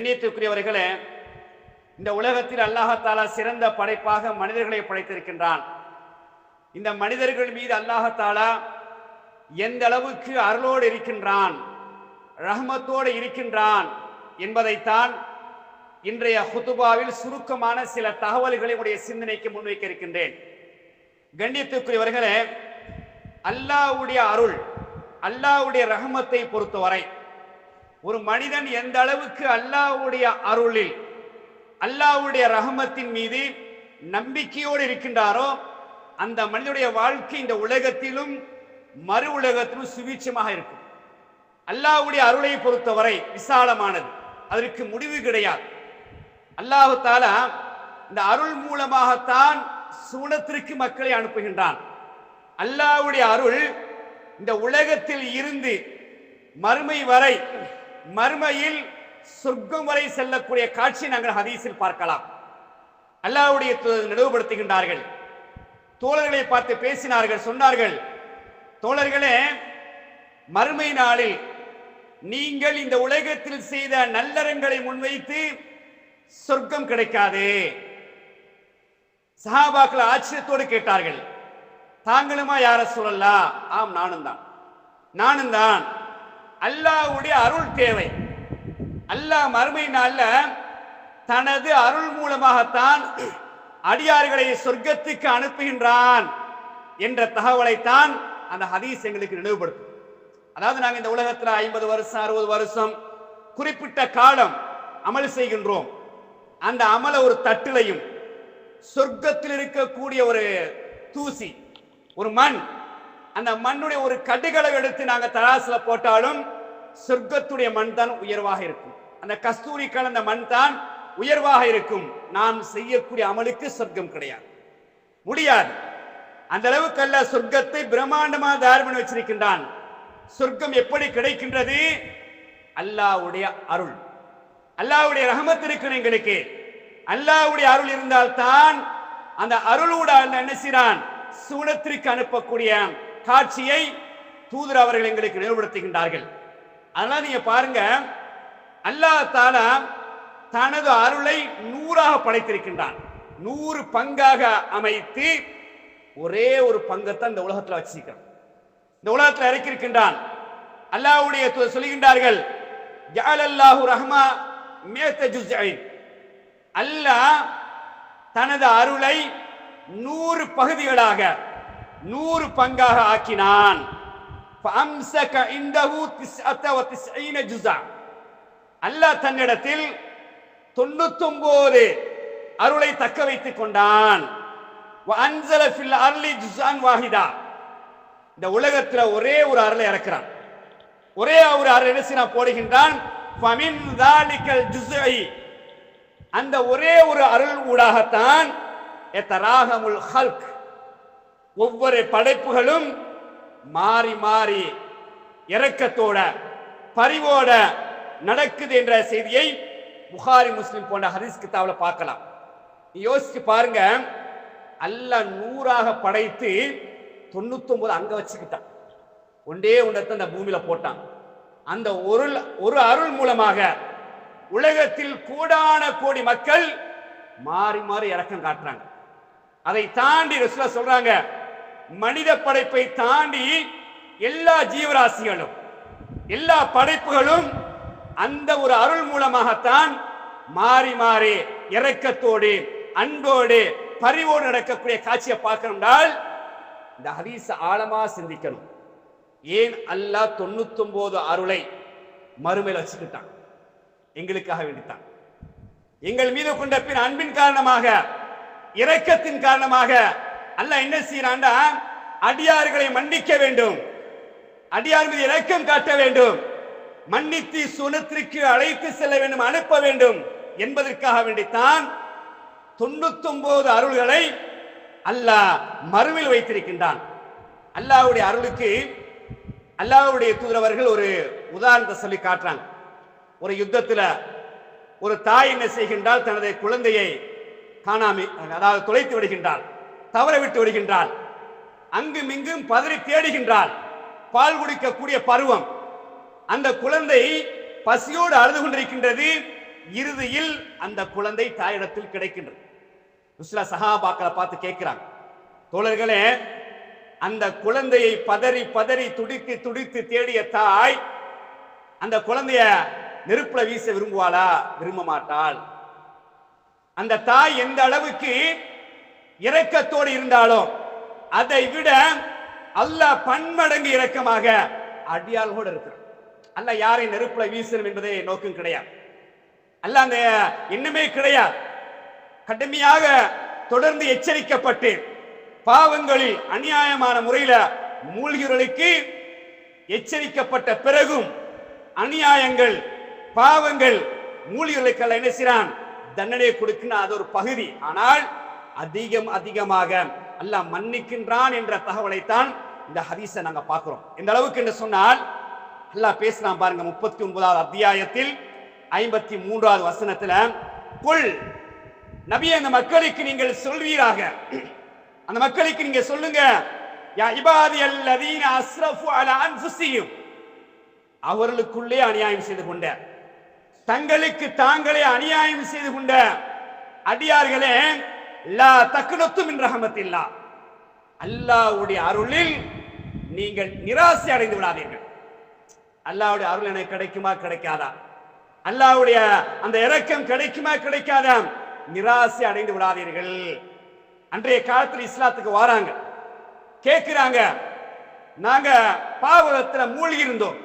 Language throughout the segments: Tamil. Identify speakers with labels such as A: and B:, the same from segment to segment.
A: கண்ணியத்துக்குரியவர்களே இந்த உலகத்தில் அல்லாஹத்தாலா சிறந்த படைப்பாக மனிதர்களை படைத்திருக்கின்றான். இந்த மனிதர்கள் மீது அல்லாஹத்தாலா எந்த அளவுக்கு அருளோடு இருக்கின்றான் ரஹமத்தோடு இருக்கின்றான் என்பதைத்தான் இன்றைய ஹுதுபாவில் சுருக்கமான சில தகவல்களை உடைய சிந்தனைக்கு முன்வைக்க இருக்கின்றேன். கண்ணியத்துக்குரியவர்களே அல்லாவுடைய அருள் அல்லாவுடைய ரஹமத்தை பொறுத்தவரை ஒரு மனிதன் எந்த அளவுக்கு அல்லாஹ்வுடைய அருளில் அல்லாஹ்வுடைய ரஹமத்தின் மீது நம்பிக்கையோடு இருக்கின்றாரோ அந்த மனிதனுடைய வாழ்க்கை இந்த உலகத்திலும் மறு உலகத்திலும் சுவீட்சமாக இருக்கும். அல்லாவுடைய அருளை பொறுத்தவரை விசாலமானது. அதற்கு முடிவு கிடையாது. அல்லாஹு தாலா இந்த அருள் மூலமாகத்தான் சூனத்திற்கு மக்களை அனுப்புகின்றான். அல்லாஹ்வுடைய அருள் இந்த உலகத்தில் இருந்து மறுமை வரை மறுமையில் சொர்க்கம் வரை செல்லக்கூடிய காட்சி நாங்கள் ஹதீஸில் பார்க்கலாம். அல்லாவுடைய நினைவுபடுத்துகின்றார்கள். தோழர்களை பார்த்து பேசினார்கள் சொன்னார்கள் தோழர்களே மறுமை நாளில் நீங்கள் இந்த உலகத்தில் செய்த நல்லறங்களை முன்வைத்து சொர்க்கம் கிடைக்காது. சஹாபாக்கள் ஆச்சரியத்தோடு கேட்டார்கள் தாங்களுமா யார சொல்லலாம் ஆம் நானும் தான் நானும் தான் அல்லாஹ்வுடைய அருள் தேவை. அல்லாஹ் மறுமை நாள்ல தனது அருள் மூலமாகத்தான் அடியார்களை சொர்க்கத்துக்கு அனுப்புகின்றான் என்ற தகவலைத்தான் அந்த ஹதீஸ் எங்களுக்கு நினைவுபடுத்தும். அதாவது நாங்கள் இந்த உலகத்தில் ஐம்பது வருஷம் அறுபது வருஷம் குறிப்பிட்ட காலம் அமல் செய்கின்றோம். அந்த அமலை ஒரு தட்டிலையும் சொர்க்கத்தில் இருக்கக்கூடிய ஒரு தூசி ஒரு மண் அந்த மண்ணுடைய ஒரு கடுகளவு எடுத்து நாங்க தராசுல போட்டாலும் சொர்க்கத்துடைய மண் தான் உயர்வாக இருக்கும். அந்த கஸ்தூரி கலந்த மண் தான் உயர்வாக இருக்கும். நாம் செய்யக்கூடிய அமலுக்கு சொர்க்கம் கிடையாது. முடியாது. அந்த அளவுக்கு அல்ல சொர்க்கத்தை பிரம்மாண்டமா தயார் பண்ணி வச்சிருக்கின்றான். சொர்க்கம் எப்படி கிடைக்கின்றது? அல்லாஹ்வுடைய அருள். அல்லாஹ்வுடைய ரஹமத் இருக்கிற எங்களுக்கு. அல்லாவுடைய அருள் இருந்தால்தான் அந்த அருளோட என்ன செய்யறான் சூனத்திற்கு அனுப்பக்கூடிய காட்சியை தூதர் அவர்கள் எங்களுக்கு நினைவுபடுத்துகின்றார்கள். அதனால நீங்க பாருங்க அல்லாஹ் தாலா தனது அருளை நூறாக படைத்திருக்கின்றான். நூறு பங்காக அமைத்து ஒரே ஒரு பங்கத்தான் இந்த உலகத்தில் வச்சிருக்கிறான். இந்த உலகத்தில் இறக்கியிருக்கின்றான். அல்லாஹ்வுடைய சொல்லுகின்றார்கள் சொல்கின்றார்கள் ரஹ்மா மேத்த ஜுஸ்ஐன் அல்லாஹ் தனது அருளை நூறு பகுதிகளாக நூறு பங்காக ஆக்கினான். அல்லாஹ் தன்னிடத்தில் தொண்ணூத்தி ஒன்பது அருளை தக்க வைத்துக் கொண்டான். வாஹிதா. இந்த உலகத்தில் ஒரே ஒரு அருளை இறக்கிறான். ஒரே ஒரு அருள் என்ன போடுகின்றான். அந்த ஒரே ஒரு அருள் ஊடாகத்தான் எத்தராகமுல் ஹல்க். ஒவ்வொரு படைப்புகளும் மாறி மாறி இறக்கத்தோட பரிவோட நடக்குது என்ற செய்தியை புகாரி முஸ்லிம் போன்ற ஹரிஸ் கிதாவில் பார்க்கலாம். நீ யோசிச்சு பாருங்க அல்ல நூறாக படைத்து தொண்ணூத்தொன்பது அங்க வச்சுக்கிட்டான். ஒன்றே ஒன்றத்தை அந்த பூமியில போட்டான். அந்த ஒரு ஒரு அருள் மூலமாக உலகத்தில் கூடான கோடி மக்கள் மாறி மாறி இறக்கம் காட்டுறாங்க. அதை தாண்டி ரசுலா சொல்றாங்க மனித படைப்பை தாண்டி எல்லா ஜீவராசிகளும் எல்லா படைப்புகளும் அந்த ஒரு அருள் மூலமாகத்தான் மாறி மாறி இறக்கத்தோடு அன்போடு பரிவோடு நடக்கக்கூடிய காட்சியை பார்க்கணும்னால் இந்த ஹதீஸ் ஆழமா சிந்திக்கணும். ஏன் அல்லாஹ் தொண்ணூத்தொன்பது அருளை மறுமையில் வச்சுக்கிட்டான்? எங்களுக்காக வேண்டித்தான். எங்கள் மீது கொண்ட பின் அன்பின் காரணமாக இரக்கத்தின் காரணமாக அல்ல என்ன செய்யறான்டா அடியார்களை மன்னிக்க வேண்டும். அடியார் மீது இலக்கம் காட்ட வேண்டும். மன்னித்து சுனத்திற்கு அழைத்து செல்ல வேண்டும் அனுப்ப வேண்டும் என்பதற்காக வேண்டித்தான் தொண்ணூத்தொன்பது அருள்களை அல்லாஹ் மறுவில் வைத்திருக்கின்றான். அல்லாஹ்வுடைய அருளுக்கு அல்லாவுடைய தூதரவர்கள் ஒரு உதாரணத்தை சொல்லி காட்டுறாங்க. ஒரு யுத்தத்தில் ஒரு தாய் என்ன செய்கின்றால் தனது குழந்தையை காணாமி அதாவது தொலைத்து விடுகின்றாள். தவற விட்டு விடுகின்றாள் அங்கும் இங்கும் பதறி தேடுகின்றாள் பால் குடிக்கக்கூடிய பருவம். அந்த குழந்தை பசியோடு அழுது கொண்டிருக்கின்றது. இறுதியில் அந்த குழந்தை தாயிடத்தில் கிடைக்கின்றது. ருஸ்லா சஹாபாக்களை பார்த்து கேட்கிறாங்க. தோழர்களே அந்த குழந்தையை பதறி பதறி துடித்து துடித்து தேடிய தாய் அந்த குழந்தைய நெருப்புல வீச விரும்புவாளா? விரும்ப மாட்டாள். அந்த தாய் எந்த அளவுக்கு இரக்கத்தோடு இருந்தாலும் அதை விட அல்லாஹ் பன்மடங்கு இரக்கமாக அடியாளோடு இருக்கிறார் அல்லாஹ் யாரை நெருப்புல வீசணும் என்பதே நோக்கம் கிடையாது. அல்ல அந்த எண்ணமே கிடையாது. கடுமையாக தொடர்ந்து எச்சரிக்கப்பட்டு பாவங்களில் அநியாயமான முறையில மூழ்கிறவர்களுக்கு எச்சரிக்கப்பட்ட பிறகும் அநியாயங்கள் பாவங்கள் மூலிகளுக்கெல்லாம் என்ன செய்யறான்? தண்டனை கொடுக்கின்ற அது ஒரு பகுதி. ஆனால் அதிகம் அதிகமாக அல்லாஹ் மன்னிக்கின்றான் என்ற தகவலைத்தான் இந்த ஹதீஸை நாங்க பார்க்கிறோம். இந்த அளவுக்கு என்று சொன்னால் அல்லாஹ் பேசுறான் பாருங்க முப்பத்தி ஒன்பதாவது அத்தியாயத்தில் ஐம்பத்தி மூன்றாவது வசனத்துல குல் நபியே அந்த மக்களுக்கு நீங்கள் சொல்வீராக. அந்த மக்களுக்கு நீங்க சொல்லுங்க யா இபாதி அல்லதீன அஸ்ரஃபு அலா அன்ஃபுஸிஹிம். அவர்களுக்குள்ளே அநியாயம் செய்து கொண்ட தங்களுக்கு தாங்களே அநியாயம் செய்து கொண்ட அடியார்களே லா தக்னத்து மின் ரஹமத்தில்லா. அல்லாவுடைய அருளில் நீங்கள் நிராசை அடைந்து விடாதீர்கள். அல்லாவுடைய அருள் எனக்கு கிடைக்குமா கிடைக்காதா? அல்லாஹ்வுடைய அந்த இறக்கம் கிடைக்குமா கிடைக்காதா? நிராசை அடைந்து விடாதீர்கள். அன்றைய காலத்தில் இஸ்லாத்துக்கு வராங்க. கேட்கிறாங்க நாங்க பாவகத்துல மூழ்கி இருந்தோம்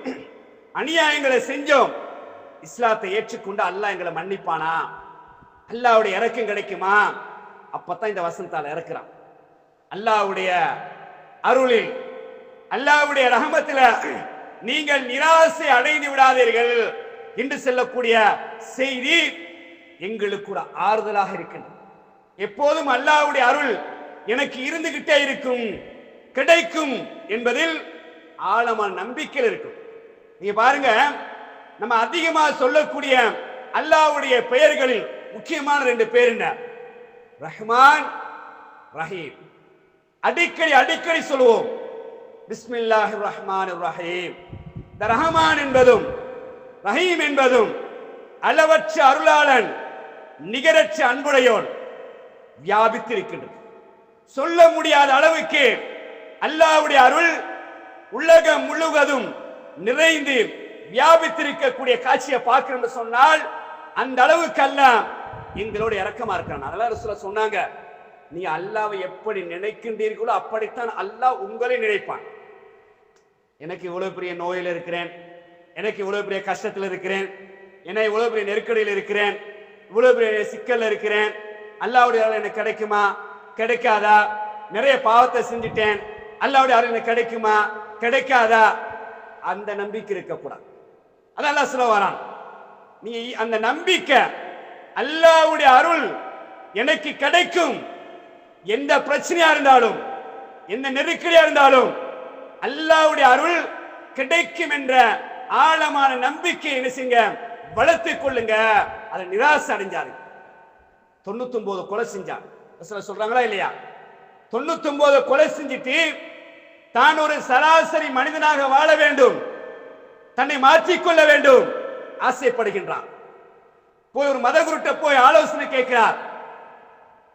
A: அநியாயங்களை செஞ்சோம். இஸ்லாத்தை ஏற்றுக்கொண்டு அல்லாஹ் எங்களை மன்னிப்பானா? அல்லாவுடைய இறக்கம் கிடைக்குமா? அப்பதான் இந்த வசனத்தால் இறக்குறான். அல்லாஹ்வுடைய அருளில் அல்லாஹ்வுடைய ரகமத்தில் நீங்கள் நிராசை அடைந்து விடாதீர்கள் என்று சொல்லக்கூடிய செய்தி எங்களுக்கு ஒரு ஆறுதலாக இருக்கின்றது. எப்போதும் அல்லாஹ்வுடைய அருள் எனக்கு இருந்துகிட்டே இருக்கும் கிடைக்கும் என்பதில் ஆழமான நம்பிக்கையில் இருக்கும். நீங்க பாருங்க நம்ம அதிகமாக சொல்லக்கூடிய அல்லாஹ்வுடைய பெயர்களில் முக்கியமான ரெண்டு பேர் என்ன? ரஹ்மான் ரஹீம். அடிக்கடி அடிக்கடி சொல்லுவோம் பிஸ்மில்லாஹ் ரஹ்மான் ரஹீம். இந்த ரஹ்மான் என்பதும் ரஹீம் என்பதும் அளவற்ற அருளாளன் நிகரற்ற அன்புடையோன் வியாபித்திருக்கின்றது. சொல்ல முடியாத அளவுக்கு அல்லாவுடைய அருள் உலகம் முழுவதும் நிறைந்து வியாபித்திருக்கக்கூடிய காட்சியை பார்க்கிறோம் சொன்னால் அந்த அளவுக்கு எங்களோட இறக்கமா இருக்கான் அதெல்லாம் ரசூலா சொன்னாங்க. நீ அல்லாவை எப்படி நினைக்கின்றீர்களோ அப்படித்தான் அல்லாஹ் உங்களை நினைப்பான். எனக்கு இவ்வளவு பெரிய நோயில் இருக்கிறேன். எனக்கு இவ்வளவு பெரிய கஷ்டத்தில் இருக்கிறேன். என்ன இவ்வளவு பெரிய நெருக்கடியில் இருக்கிறேன். இவ்வளவு பெரிய சிக்கல்ல இருக்கிறேன். அல்லாவுடைய அருள் எனக்கு கிடைக்குமா? கிடைக்காதா? நிறைய பாவத்தை செஞ்சுட்டேன். அல்லாவுடைய அருள் எனக்கு கிடைக்குமா? கிடைக்காதா? அந்த நம்பிக்கை இருக்கக்கூடாது. அதான் அல்லா சொல்ல வரான். நீ அந்த நம்பிக்கை அல்லாவுடைய அருள் எனக்கு கிடைக்கும். எந்த பிரச்சனையா இருந்தாலும் எந்த நெருக்கடியா இருந்தாலும் அல்லாவுடைய அருள் கிடைக்கும் என்ற ஆழமான நம்பிக்கை என்ன செய்யுங்க? வளர்த்துக் கொள்ளுங்க. அதை நிராசை அடைஞ்சாரு தொண்ணூத்தி ஒன்பது கொலை செஞ்சான். சொல்றாங்களா இல்லையா? தொண்ணூத்தி ஒன்பது கொலை செஞ்சுட்டு தான் ஒரு சராசரி மனிதனாக வாழ வேண்டும். தன்னை மாற்றிக்கொள்ள வேண்டும். ஆசைப்படுகின்றான். போய் ஒரு மதகுருட்ட போய் ஆலோசனை கேட்கிறார்.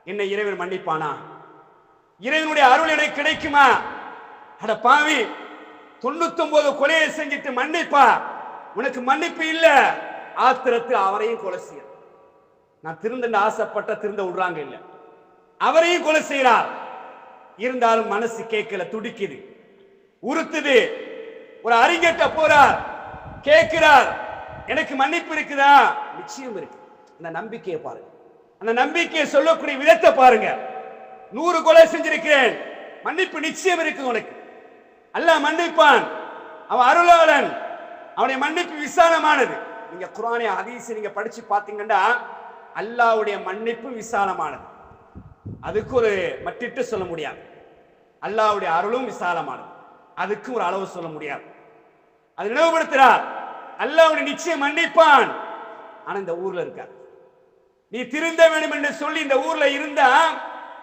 A: என்னை இறைவன் மன்னிப்பானா? இறைவனுடைய அருள் எனக்கு கிடைக்குமா? அட பாவி தொண்ணூத்தி ஒன்பது கொலையை செஞ்சுட்டு மன்னிப்பா. உனக்கு மன்னிப்பு இல்ல. ஆத்திரத்து அவரையும் கொலை செய்ய நான் திருந்த ஆசைப்பட்ட திருந்த விடுறாங்க இல்ல. அவரையும் கொலை செய்யறார். இருந்தாலும் மனசு கேட்கல துடிக்குது. உறுத்துது. ஒரு அறிஞர்கிட்ட போறார். கேட்கிறார். எனக்கு மன்னிப்பு இருக்குதா? நிச்சயம் இருக்கு. அந்த நம்பிக்கையை பாருங்க. அந்த நம்பிக்கையை சொல்லக்கூடிய விதத்தை பாருங்க. நூறு கொலை செஞ்சிருக்கிறேன். மன்னிப்பு நிச்சயம் இருக்கு உனக்கு. அல்லாஹ் மன்னிப்பான். அவன் அருளாளன். அவனுடைய மன்னிப்பு விசாலமானது. நீங்க குரானை ஹதீஸ் நீங்க படிச்சு பாத்தீங்கன்னா அல்லாஹ்வுடைய மன்னிப்பு விசாலமானது. அதுக்கு ஒரு மட்டிட்டு சொல்ல முடியாது. அல்லாஹ்வுடைய அருளும் விசாலமானது. அதுக்கு ஒரு அளவு சொல்ல முடியாது. அது நினைவுபடுத்துறார். அல்லாவுடைய நிச்சயம் மன்னிப்பான். ஆனா இந்த ஊர்ல இருக்கார். நீ திருந்த வேண்டும் என்று சொல்லி இந்த ஊர்ல இருந்தா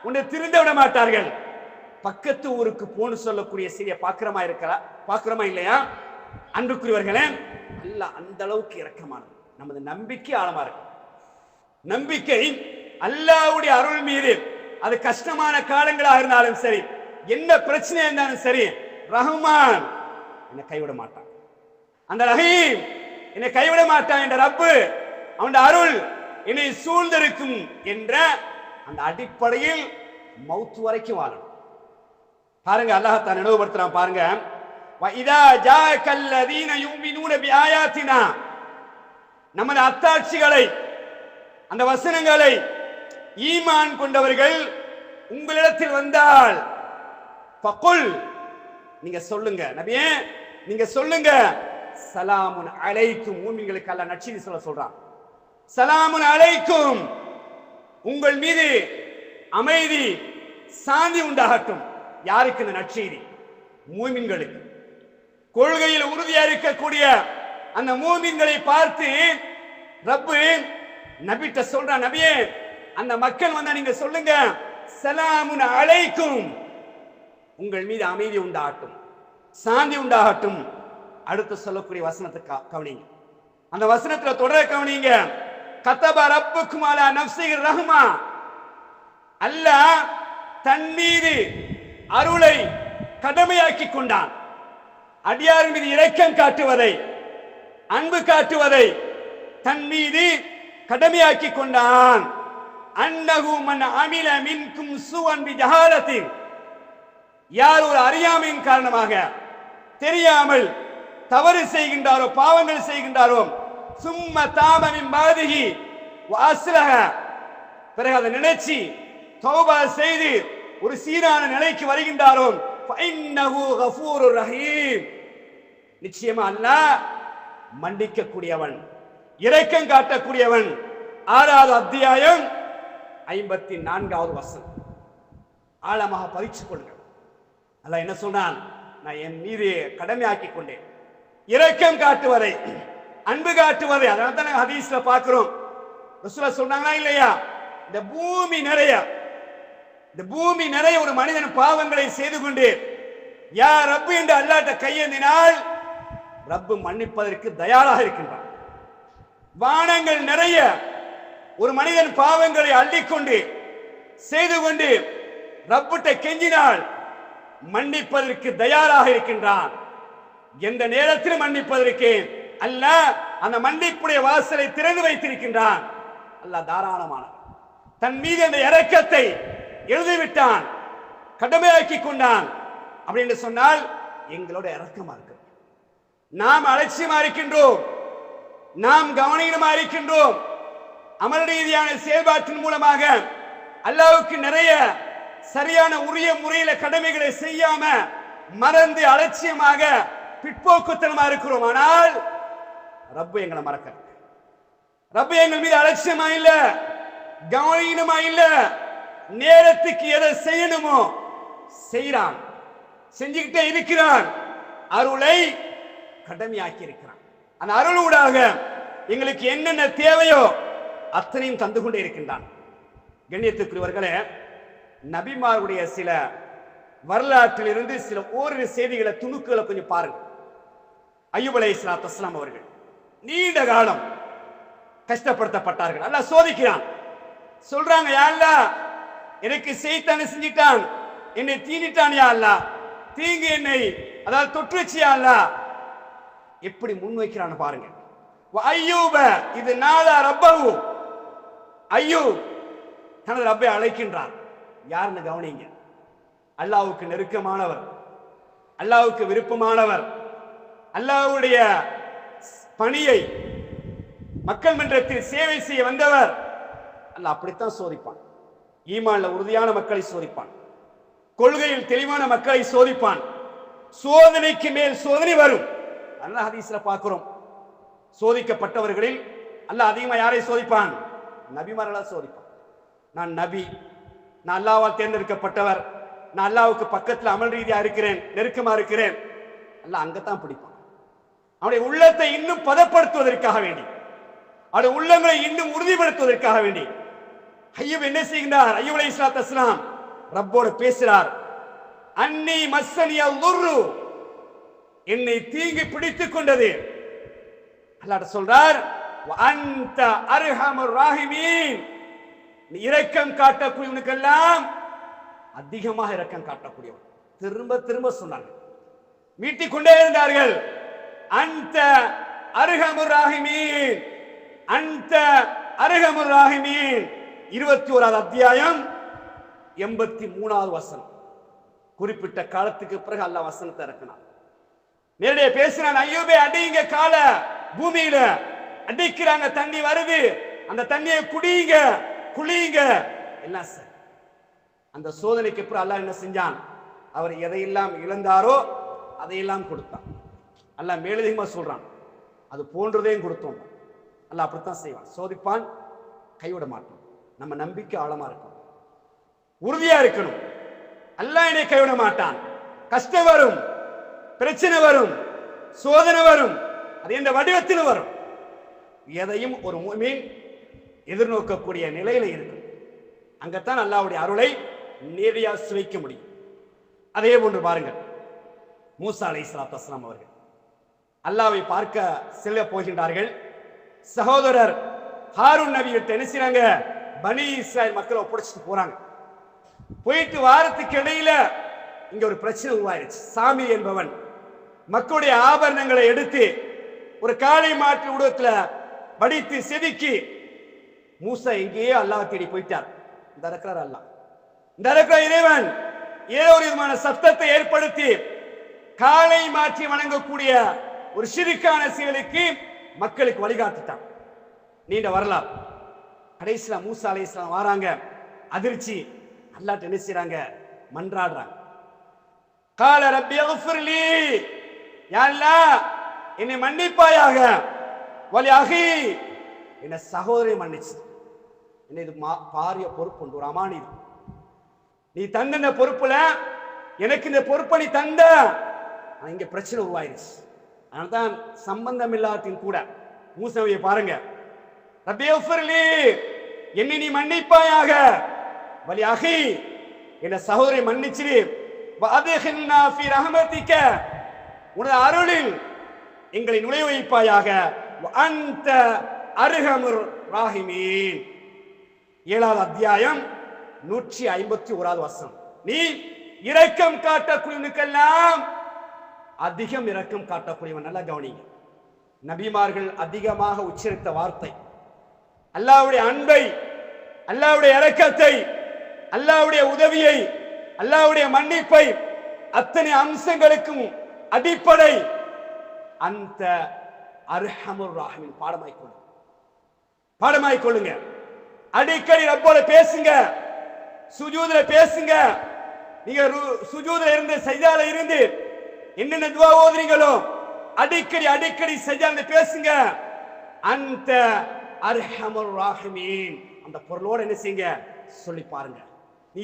A: உன்னை திருந்த விட மாட்டார்கள். பக்கத்து ஊருக்கு போன்னு சொல்லக்கூடிய செய்தியை பாக்குறமா இருக்கலாம் பாக்குறமா இல்லையா? அன்புக்குரியவர்களே அல்ல அந்த அளவுக்கு இறக்கமானது நமது நம்பிக்கை ஆழமா இருக்கு. நம்பிக்கை அல்லாவுடைய அருள் மீது. அது கஷ்டமான காலங்களாக இருந்தாலும் சரி என்ன பிரச்சனை இருந்தாலும் சரி ரஹ்மான் என்னை கைவிட மாட்டான். அந்த ரஹீம் என்னை கைவிட மாட்டான் என்ற ரப்பு அவன் அருள் என்னை சூழ்ந்திருக்கும் என்ற அந்த அடிப்படையில் மௌத்து வரைக்கும் வாழணும். பாருங்க அல்லாஹத்தான் நினைவுபடுத்துறான் பாருங்க. இதா ஜாக்கல்லதீன யுமினூன பிஆயாத்தினா நமது அத்தாட்சிகளை அந்த வசனங்களை ஈமான் கொண்டவர்கள் உங்களிடத்தில் வந்தால் ஃபகுல் நீங்க சொல்லுங்க நபியே நீங்க சொல்லுங்க சலாமுன் அழைக்கும் மூமின்களுக்கு அல்ல நற்செய்தி சொல்ல சொல்றான். சலாமுன் அழைக்கும் உங்கள் மீது அமைதி சாந்தி உண்டாகட்டும். யாருக்கு இந்த நற்செய்தி? மூமின்களுக்கு. கொள்கையில் உறுதியா இருக்கக்கூடிய அந்த மூமின்களை பார்த்து ரப்பு நபிட்ட சொல்றான் நபியே அந்த மக்கள் வந்தா நீங்க சொல்லுங்க. சலாமுன் அழைக்கும் உங்கள் மீது அமைதி உண்டாகட்டும். சாந்தி உண்டாகட்டும். அடுத்து சொல்லக்கூடிய வசனத்தை கவனிங்க. அந்த வசனத்துல தொடர கவனிங்க. கத்தப ரப்புக்கும் அலா ரஹ்மா. அல்ல தன் மீது அருளை கடமையாக்கி கொண்டான். அடியார் மீது இரக்கம் காட்டுவதை அன்பு காட்டுவதை தன் மீது கடமையாக்கி கொண்டான். அன்னகு மன் அமில மின்கும் சுவன் பி யார் ஒரு அறியாமையின் காரணமாக தெரியாமல் தவறு செய்கின்றாரோ பாவங்கள் செய்கின்றாரோ சும்ம தாமமின் பாதிகி அஸ்லக பிறகு அதை நினைச்சு தௌபா செய்து ஒரு சீரான நிலைக்கு வருகின்றாரோ ரஹீம். நிச்சயமா அல்ல மன்னிக்கக்கூடியவன் இரக்கம் காட்டக்கூடியவன். ஆறாவது அத்தியாயம் ஐம்பத்தி நான்காவது வசனம். ஆழமாக பதிச்சுக் கொள்ளுங்கள். அல்ல என்ன சொன்னான்? நான் என் மீது கடமையாக்கி கொண்டேன். இரக்கம் காட்டுவதை அன்பு காட்டுவதை. அதனால தான் ஹதீஸ்ல பாக்குறோம் ரசூலா சொன்னாங்களா இல்லையா? இந்த பூமி நிறைய இந்த பூமி நிறைய ஒரு மனிதன் பாவங்களை செய்து கொண்டு யார் ரப்பு என்று அல்லாட்ட கையேந்தினால் ரப்பு மன்னிப்பதற்கு தயாராக இருக்கின்றான். வானங்கள் நிறைய ஒரு மனிதன் பாவங்களை அள்ளிக்கொண்டு செய்து கொண்டு ரப்புட்ட கெஞ்சினால் மன்னிப்பதற்கு தயாராக இருக்கின்றான். எந்த நேரத்திலும் மன்னிப்பதற்கு. அல்லாஹ் அந்த மன்னிப்புடைய வாசலை திறந்து வைத்திருக்கின்றான். அல்லாஹ் தாராளமானவன் தன் மீது அந்த இறக்கத்தை எழுதிவிட்டான். கடமையாக்கி கொண்டான். அப்படின்னு சொன்னால் எங்களோட இறக்கமா இருக்கு. நாம் அலட்சியமா இருக்கின்றோம். நாம் கவனீனமா இருக்கின்றோம். அமல் ரீதியான செயல்பாட்டின் மூலமாக அல்லாவுக்கு நிறைய சரியான உரிய முறையில கடமைகளை செய்யாம மறந்து அலட்சியமாக பிற்போக்குத்தனமா இருக்கிறோம். ஆனால் ரப்பு எங்களை மறக்க ரப்பு எங்கள் மீது அலட்சியமா இல்ல கவனமா இல்ல நேரத்துக்கு எதை செய்யணுமோ செய்யறான் செஞ்சுக்கிட்டே இருக்கிறான். அருளை கடமையாக்கி இருக்கிறான் அந்த அருளூடாக எங்களுக்கு என்னென்ன தேவையோ அத்தனையும் தந்து கொண்டே இருக்கின்றான். கண்ணியத்துக்குரியவர்களே நபிமாருடைய சில வரலாற்றிலிருந்து சில ஓரிரு செய்திகளை துணுக்குகளை கொஞ்சம் பாருங்கள். ஐயூப் அலை அஸ்லாம் அவர்கள் நீண்ட காலம் கஷ்டப்படுத்தப்பட்டார்கள். அல்ல சோதிக்கிறான். சொல்றாங்க யா எனக்கு செய்தானே செஞ்சிட்டான். என்னை தீனிட்டான் யா அல்லாஹ். தீங்கு என்னை அதாவது தொற்றுச்சு யா அல்லாஹ். எப்படி முன்வைக்கிறான்னு பாருங்க. வ ஐயூப இது நாளா ரப்பவு ஐயோ தனது ரப்பை அழைக்கின்றார். யாருன்னு கவனிங்க. அல்லாவுக்கு நெருக்கமானவர். அல்லாவுக்கு விருப்பமானவர். அல்லாஹ்வுடைய பணியை மக்கள் மன்றத்தில் சேவை செய்ய வந்தவர் அல்ல அப்படித்தான் சோதிப்பான். ஈமான்ல உறுதியான மக்களை சோதிப்பான். கொள்கையில் தெளிவான மக்களை சோதிப்பான். சோதனைக்கு மேல் சோதனை வரும். அல்லாஹ் ஹதீஸ்ல பார்க்கிறோம். சோதிக்கப்பட்டவர்களில் அல்ல அதிகமா யாரை சோதிப்பான்? நபிமாரலா சோதிப்பான். நான் நபி நான் அல்லாவால் தேர்ந்தெடுக்கப்பட்டவர் நான் அல்லாவுக்கு பக்கத்தில் அமல் ரீதியா இருக்கிறேன் நெருக்கமா இருக்கிறேன். அல்ல அங்கத்தான் பிடிப்பான். அவனுடைய உள்ளத்தை இன்னும் பதப்படுத்துவதற்காக வேண்டி அவருடைய உள்ளங்களை இன்னும் உறுதிப்படுத்துவதற்காக வேண்டி. ஐயப் என்ன செய்கின்றார்? ஐயப் அலை இஸ்லாத் அஸ்லாம் ரப்போடு பேசுகிறார். அன்னி மஸ்ஸனி துர்ரு என்னை தீங்கு பிடித்துக் கொண்டது. அல்லாட்ட சொல்றார் அந்த அருஹமர் ராஹிமீன். இரக்கம் காட்டக்கூடியவனுக்கெல்லாம் அதிகமாக இரக்கம் காட்டக்கூடியவன். திரும்ப திரும்ப சொன்னார்கள். மீட்டிக் கொண்டே இருந்தார்கள். அந்த அருகமுராகிமீன் அந்த அருகமுராகிமீன் இருபத்தி ஓராவது அத்தியாயம் எண்பத்தி மூணாவது வசனம். குறிப்பிட்ட காலத்துக்கு பிறகு அல்லாஹ் வசனத்தை இறக்கினான். நேரடியாக பேசினான் ஐயோபே அடிங்க கால பூமியில. அடிக்கிறாங்க தண்ணி வருது. அந்த தண்ணியை குடியுங்க குளியுங்க எல்லாம் சார்? அந்த சோதனைக்கு அப்புறம் அல்லாஹ் என்ன செஞ்சான்? அவர் எதையெல்லாம் இழந்தாரோ அதையெல்லாம் கொடுத்தான். அல்ல மேலதிகமாக சொல்கிறான் அது போன்றதையும் கொடுத்தோம். அல்ல அப்படித்தான் செய்வான். சோதிப்பான் கைவிட மாட்டான். நம்ம நம்பிக்கை ஆழமாக இருக்கும் உறுதியாக இருக்கணும். அல்ல என்னை கைவிட மாட்டான். கஷ்டம் வரும் பிரச்சனை வரும் சோதனை வரும் அது எந்த வடிவத்தில் வரும். எதையும் ஒரு மீன் எதிர்நோக்கக்கூடிய நிலையில இருக்கும் அங்கத்தான் அல்லாவுடைய அருளை நேரடியாக சுவைக்க முடியும். அதே போன்று பாருங்கள் மூசா அலை அஸ்லாம் அவர்கள். அல்லாவை பார்க்க செல்ல போகின்றார்கள். சகோதரர் ஹாரூன் நபியை என்ன பனி இஸ்ராயல் மக்களை ஒப்படைச்சிட்டு போறாங்க. போயிட்டு வாரத்துக்கு இடையில இங்க ஒரு பிரச்சனை உருவாயிருச்சு. சாமி என்பவன் மக்களுடைய ஆபரணங்களை எடுத்து ஒரு காளை மாற்று உடத்துல வடித்து செதுக்கி மூசா எங்கேயோ அல்லாஹ் தேடி போயிட்டார். இந்த இருக்கிறார் அல்லாஹ். இந்த இருக்கிற இறைவன் ஏதோ ஒரு விதமான சத்தத்தை ஏற்படுத்தி காளை மாற்றி வணங்கக்கூடிய ஒரு சிறுக்கான செயலுக்கு மக்களுக்கு வழிகாட்டுட்டான். நீண்ட வரலாறு. கடைசியில் மூசா அலைஹிஸ்ஸலாம் வராங்க அதிர்ச்சி அல்லாட்ட என்ன செய்யறாங்க மன்றாடுறாங்க. கால ரப்பி அஃபிர் யாரா என்னை மன்னிப்பாயாக. வலி அகி என்ன சகோதரி மன்னிச்சு. என்ன இது மா- பாரிய பொறுப்பு உண்டு, ஒரு அமானி நீ தந்த இந்த பொறுப்புல எனக்கு இந்த பொறுப்பை நீ தந்த. இங்க பிரச்சனை உருவாயிருச்சு. அதனால தான் சம்பந்தம் இல்லாத்தின் கூட மூசவையை பாருங்க. ரப்பி அஃபிர் என்னை நீ மன்னிப்பாயாக. வலி அகி என்ன சகோதரி மன்னிச்சிரு. வஅத்ஹில்னா ஃபீ உனது அருளில் எங்களை நுழைய வைப்பாயாக. அந்த அருகமுர் ராஹிமீன். ஏழாவது அத்தியாயம் நூற்றி ஐம்பத்தி ஓராவது வருஷம் நீ இரக்கம் காட்டக்கூடியவனுக்கெல்லாம் அதிகம் இரக்கம் காட்டக்கூடியவன். நல்லா கவனிங்க. நபிமார்கள் அதிகமாக உச்சரித்த வார்த்தை. அல்லாவுடைய அன்பை அல்லாவுடைய இறக்கத்தை அல்லாவுடைய உதவியை அல்லாவுடைய மன்னிப்பை அத்தனை அம்சங்களுக்கும் அடிப்படை அந்த அர்ஹமுர் ராஹிமின் பாடமாய் கொள்ளுங்க. பாடமாய் கொள்ளுங்க. அடிக்கடி ரப்போட பேசுங்க. சுஜூதுல பேசுங்க. நீங்க சுஜூதுல இருந்து சைதால இருந்து என்னென்ன துவா ஓதுறீங்களோ? அடிக்கடி அடிக்கடி செஞ்சாந்து பேசுங்க. அந்த அர்ஹமர் ராஹிமீன். அந்த பொருளோட என்ன செய்யுங்க? சொல்லி பாருங்க. நீ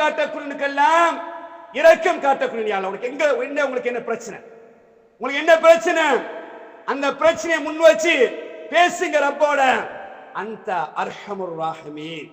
A: காட்டக்கூடியனுக்கெல்லாம் இறக்கம் காட்டக்கூடிய உனக்கு எங்க என்ன உங்களுக்கு என்ன பிரச்சனை? உங்களுக்கு என்ன பிரச்சனை? அந்த பிரச்சனையை முன் வச்சு பேசுங்க ரப்போட. அந்த அர்ஹமுர் ராஹிமீன்.